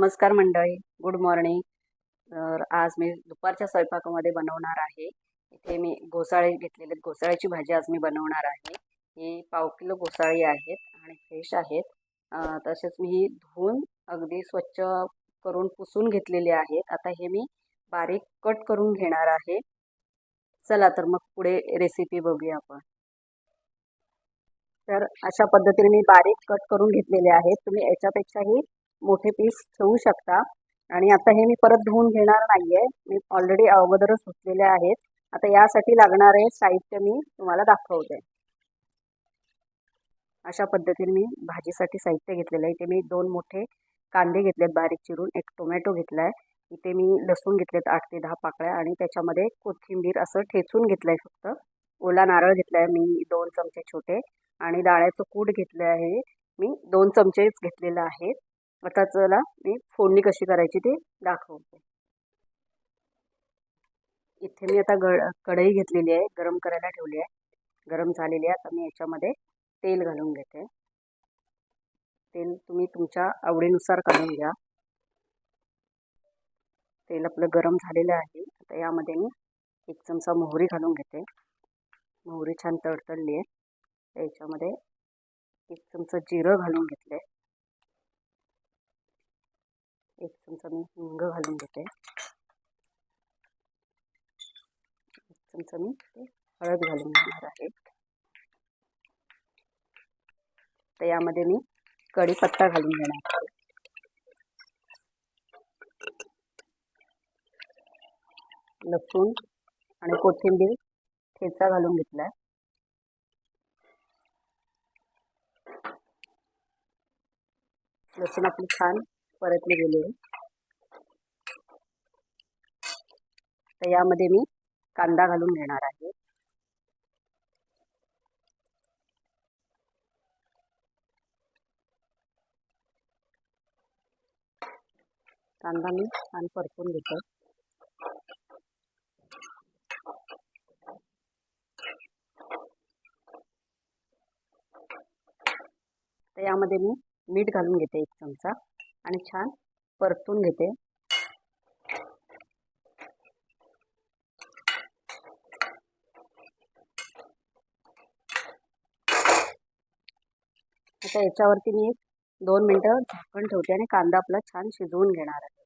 नमस्कार मंडळी good morning. तर आज मी दुपारच्या स्वयंपाकामध्ये बनवणार आहे. इथे मी घोसाळे घेतलेले आहेत. घोसाळ्याची भाजी आज मी बनवणार आहे. ही पाव किलो घोसाळी आहेत आणि फ्रेश आहेत. तसेच मी ही धुवून अगदी स्वच्छ करून पुसून घेतलेली आहेत. आता हे मी बारीक कट करून घेणार आहे. चला तर मग पुढे रेसिपी बघूया आपण. तर अशा पद्धतीने मी बारीक कट करून घेतलेले आहेत. तुम्ही याच्यापेक्षाही मोठे पीस ठेवू शकता. आणि आता हे मी परत धुवून घेणार नाहीये. मी ऑलरेडी अगोदरच धुतलेले आहेत. आता यासाठी लागणारे साहित्य मी तुम्हाला दाखवते. अशा पद्धतीने मी भाजीसाठी साहित्य घेतलेलं आहे. इथे मी दोन मोठे कांदे घेतलेत बारीक चिरून. एक टोमॅटो घेतला आहे इथे मी लसूण घेतलेत आठ ते दहा पाकळ्या आणि त्याच्यामध्ये कोथिंबीर असं ठेचून घेतलंय फक्त. ओला नारळ घेतलाय मी दोन चमचे छोटे. आणि डाळ्याचं कूट घेतलं आहे. मी दोन चमचेच घेतलेलं आहे. आता चला मी फोडणी कशी करायची ते दाखवते. इथे मी आता गड कढई घेतलेली आहे गरम करायला ठेवली आहे. गरम झालेली आहे आता मी याच्यामध्ये तेल घालून घेते. तेल तुम्ही तुमच्या आवडीनुसार काढून घ्या. तेल आपलं गरम झालेलं आहे आता यामध्ये मी एक चमचा मोहरी घालून घेते. मोहरी छान तडतडली आहे. याच्यामध्ये एक चमचा जिरं घालून घेतले एक चमचा मी हिंग घालून घेते. एक चमचा मी ते हळद घालून घेणार आहे. तर यामध्ये मी कढीपत्ता घालून घेणार आहे. लसूण आणि कोथिंबीर ठेचा घालून घेतलाय. लसूण आपली छान परतले गेले. तर यामध्ये मी कांदा घालून घेणार आहे. कांदा मी छान परतून घेतो. तर यामध्ये मी मीठ घालून घेते एक चमचा. आणि छान परतून घेते. आता याच्यावरती मी एक दोन मिनटं झाकण ठेवते आणि कांदा आपला छान शिजवून घेणार आहे.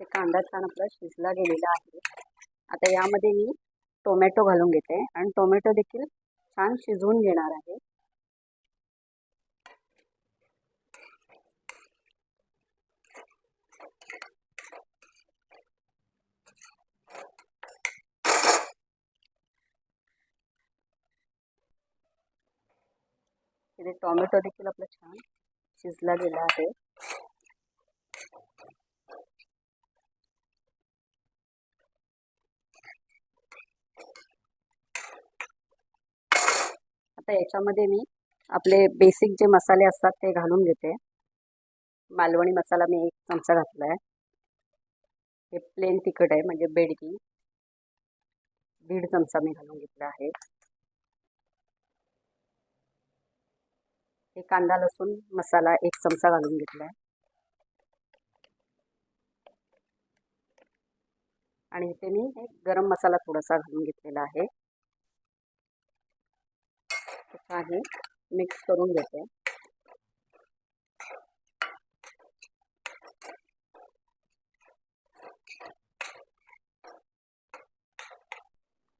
ते कांदा छान आपला शिजला गेलेला आहे. आता यामध्ये मी टोमॅटो घालून घेते आणि टोमॅटो देखील छान शिजवून घेणार आहे. इथे टॉमॅटो देखील आपला छान शिजला गेला आहे. आता याच्यामध्ये मी आपले बेसिक जे मसाले असतात ते घालून घेते. मालवणी मसाला मी एक चमचा घातला आहे. हे प्लेन तिखट आहे म्हणजे बेडगी. दीड चमचा मी घालून घेतला आहे. हे कांदा लसूण मसाला एक चमचा घालून घेतला आहे आणि इथे मी एक गरम मसाला थोडासा घालून घेतलेला आहे. आहे मिक्स करून घेते.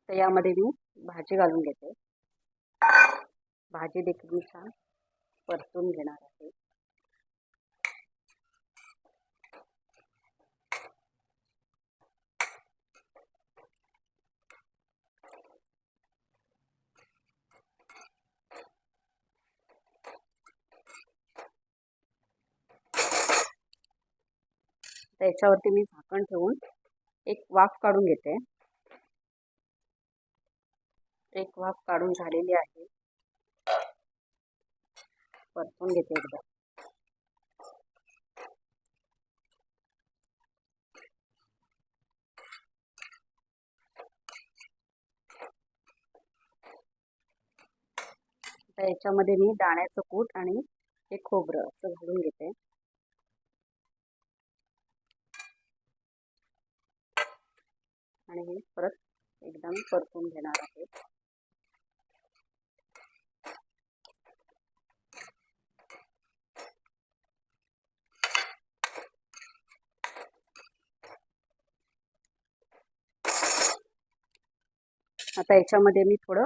तर यामध्ये मी भाजी घालून घेते. भाजी देखील मी छान परतून घेणार आहे. त्याच्यावरती मी झाकण ठेवून एक वाफ काढून घेते. एक वाफ काढून झालेली आहे. परतून घेते एकदा. आता याच्यामध्ये मी दाण्याचं कूट आणि हे खोबरं असं घालून घेते. आणि हे परत एकदम परतून घेणार आहे. आता याच्यामध्ये मी थोडं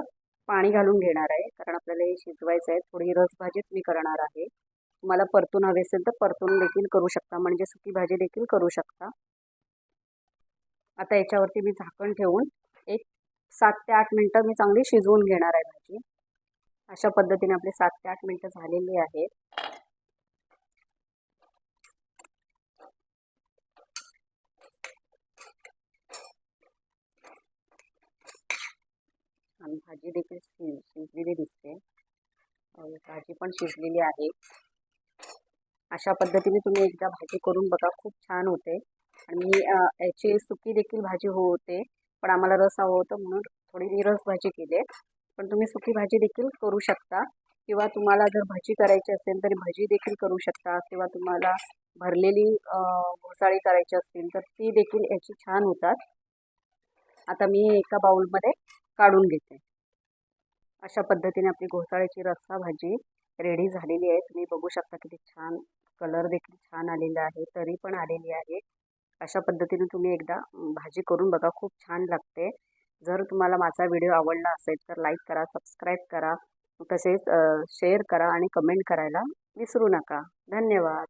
पाणी घालून घेणार आहे कारण आपल्याला हे शिजवायचं आहे. थोडी रसभाजीच मी करणार आहे. तुम्हाला परतून हवे असेल तर परतून देखील करू शकता म्हणजे सुकी भाजी देखील करू शकता. आता याच्यावरती मी झाकण ठेवून एक सात ते आठ मिनटं मी चांगली शिजवून घेणार आहे भाजी. अशा पद्धतीने आपले सात ते आठ मिनटं झालेली आहेत. आणि भाजी देखील शिज शिजलेली दिसते. भाजी पण शिजलेली आहे. अशा पद्धतीने तुम्ही एकदा भाजी करून बघा खूप छान होते. आणि याची सुकी देखील भाजी हो-, होते पण आम्हाला रस हवं होतं म्हणून थोडी मी रस भाजी केली. पण तुम्ही सुकी भाजी देखील करू शकता. किंवा तुम्हाला जर भाजी करायची असेल तर भाजी देखील करू शकता. किंवा तुम्हाला भरलेली घोसाळी करायची असतील तर ती देखील याची छान होतात. आता मी एका बाउलमध्ये काढून घेते. अशा पद्धतीने आपली घोसाळ्याची रस्सा भाजी रेडी झालेली आहे. तुम्ही बघू शकता किती छान कलर देखील छान आलेला आहे. तरी पण आलेली आहे. अशा पद्धतीने तुम्ही एकदा भाजी करून बघा. खूप छान लागते. जर तुम्हाला माझा व्हिडिओ आवडला असेल तर लाईक करा सबस्क्राईब करा. तसेच शेअर करा आणि कमेंट करायला विसरू नका. धन्यवाद.